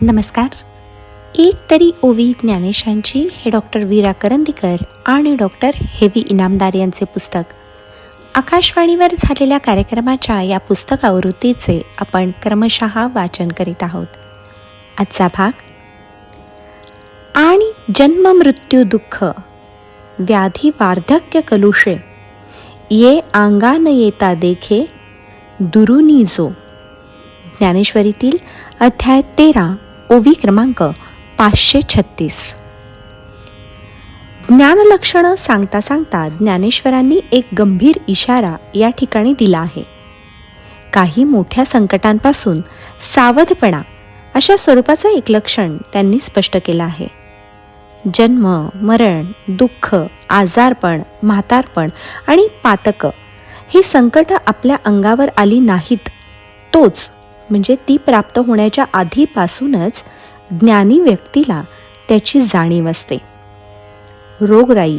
नमस्कार. एक तरी ओवी ज्ञानेशांची हे डॉक्टर वीरा करंदीकर आणि डॉक्टर हेवी इनामदार यांचे पुस्तक. आकाशवाणीवर झालेल्या कार्यक्रमाच्या या पुस्तकावृत्तीचे आपण क्रमशः वाचन करीत आहोत. आजचा भाग आणि जन्म मृत्यू दुःख व्याधी वार्धक्य कलुषे ये आंगान येता देखे दुरुनी जो. ज्ञानेश्वरीतील अध्याय तेरा ओवी क्रमांक पाचशे छत्तीस. ज्ञानलक्षणं सांगता सांगता ज्ञानेश्वरांनी एक गंभीर इशारा या ठिकाणी दिला आहे. काही मोठ्या संकटांपासून सावधपणा अशा स्वरूपाचं एक लक्षण त्यांनी स्पष्ट केलं आहे. जन्म मरण दुःख आजारपण म्हातारपण आणि पातकं ही संकटं आपल्या अंगावर आली नाहीत तोच म्हणजे ती प्राप्त होण्याच्या आधीपासूनच ज्ञानी व्यक्तीला त्याची जाणीव असते. रोगराई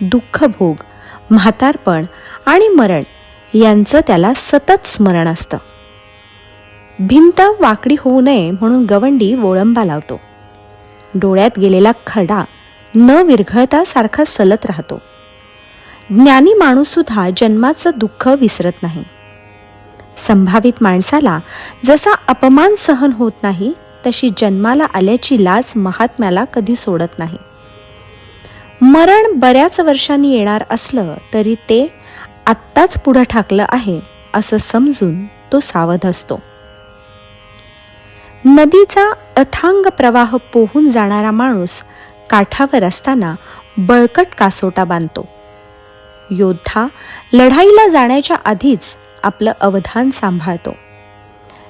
दुःखभोग म्हातारपण आणि मरण यांचं त्याला सतत स्मरण असतं. भिंत वाकडी होऊ नये म्हणून गवंडी वोळंबा लावतो. डोळ्यात गेलेला खडा न विरघळता सारखा सलत राहतो. ज्ञानी माणूससुद्धा जन्माचं दुःख विसरत नाही. संभावित माणसाला जसा अपमान सहन होत नाही तशी जन्माला आल्याची लाज महात्म्याला कधी सोडत नाही. मरण बऱ्याच वर्षांनी येणार असलं तरी ते आत्ताच पुढं ठाकलं आहे असं समजून तो सावध असतो. नदीचा अथांग प्रवाह पोहून जाणारा माणूस काठावर असताना बळकट कासोटा बांधतो. योद्धा लढाईला जाण्याच्या आधीच आपलं अवधान सांभाळतो.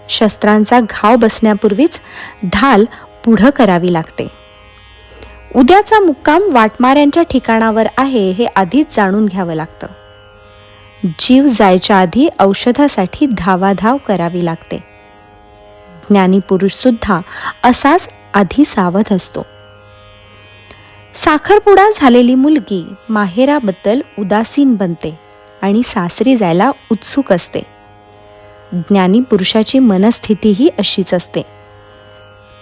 शस्त्रांचा घाव बसण्यापूर्वीच ढाल पुढं करावी लागते. उद्याचा मुक्काम वाटमाऱ्यांच्या ठिकाणावर आहे हे आधीच जाणून घ्यावं लागतं. जीव जायच्या आधी औषधासाठी धावाधाव करावी लागते. ज्ञानी पुरुष सुद्धा असाच आधी सावध असतो. साखरपुडा झालेली मुलगी माहेराबद्दल उदासीन बनते. आणि सासरी जायला उत्सुक असते. ज्ञानी पुरुषाची मनस्थितीही अशीच असते.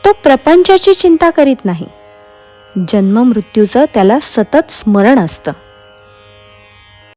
तो प्रपंचाची चिंता करीत नाही. जन्म मृत्यूचं त्याला सतत स्मरण असतं.